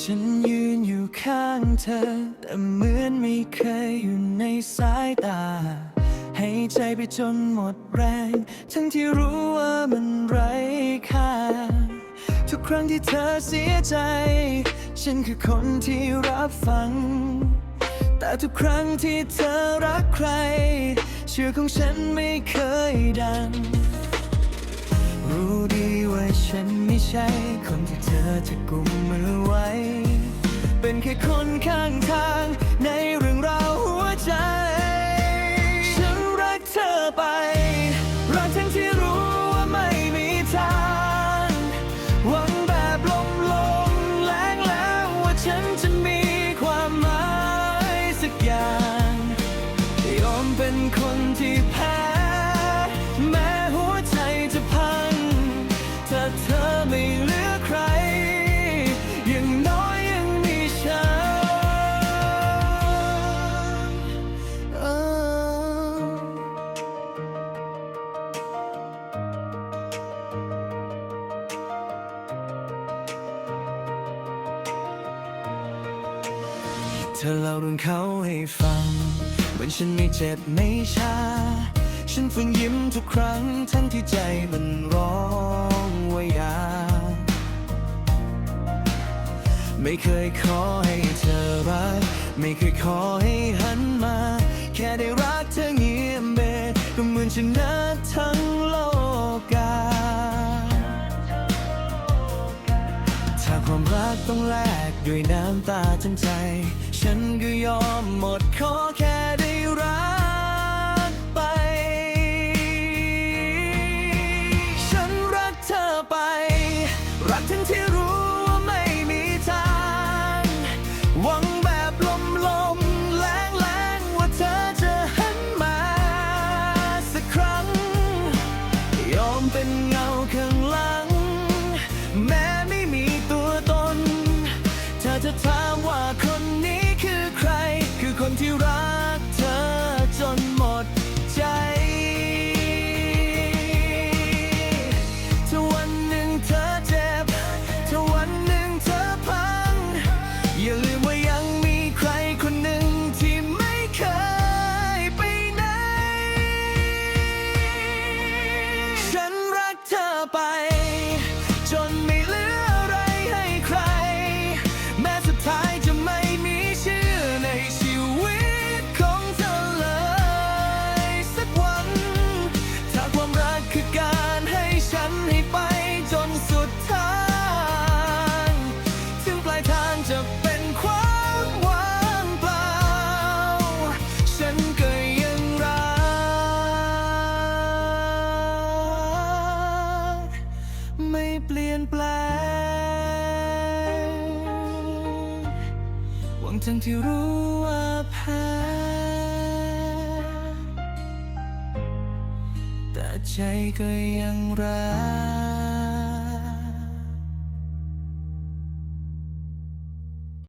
ฉันยืนอยู่ข้างเธอ แต่เหมือนไม่เคยอยู่ในสายตา ให้ใจไปจนหมดแรง ทั้งที่รู้ว่ามันไร้ค่า ทุกครั้งที่เธอเสียใจ ฉันคือคนที่รับฟัง แต่ทุกครั้งที่เธอรักใคร เชื่อของฉันไม่เคยดัง รู้ดีว่าฉันไม่ใช่คนที่เธอจะกุมมือไว้ เป็นแค่คนข้างทางในเรื่องราวหัวใจ ฉันรักเธอไป รักทั้งที่รู้ว่าไม่มีทาง หวังแบบลมลมแรงแล้วว่าฉันจะมีความหมายสักอย่าง ยอมเป็นคนที่แพ้ ธอเล่าเรื่องเขาให้ฟังเหมือนฉันไม่เจ็บไม่ชา ฉันฝืนยิ้มทุกครั้งทั้งที่ใจมันร้องว่าอยากไม่เคยขอให้เธอรัก ไม่เคยขอให้หันมา แค่ได้รักเธอเงียบเบ็ดก็เหมือนชนะทั้งโลกา ถ้าความรักต้องแลก ด้วยน้ำตาทั้งใจ ฉันก็ยอมหมดขอแค่ได้รักไป ฉันรักเธอไป รักทั้งที่รู้ว่าไม่มีทาง หวังแบบลมลมๆแรงแรงๆว่าเธอจะหันมา สักครั้ง ยอมเป็น ไม่เปลี่ยนแปลงหวังทั้งที่รู้ว่าแพ้แต่ใจก็ยังรัก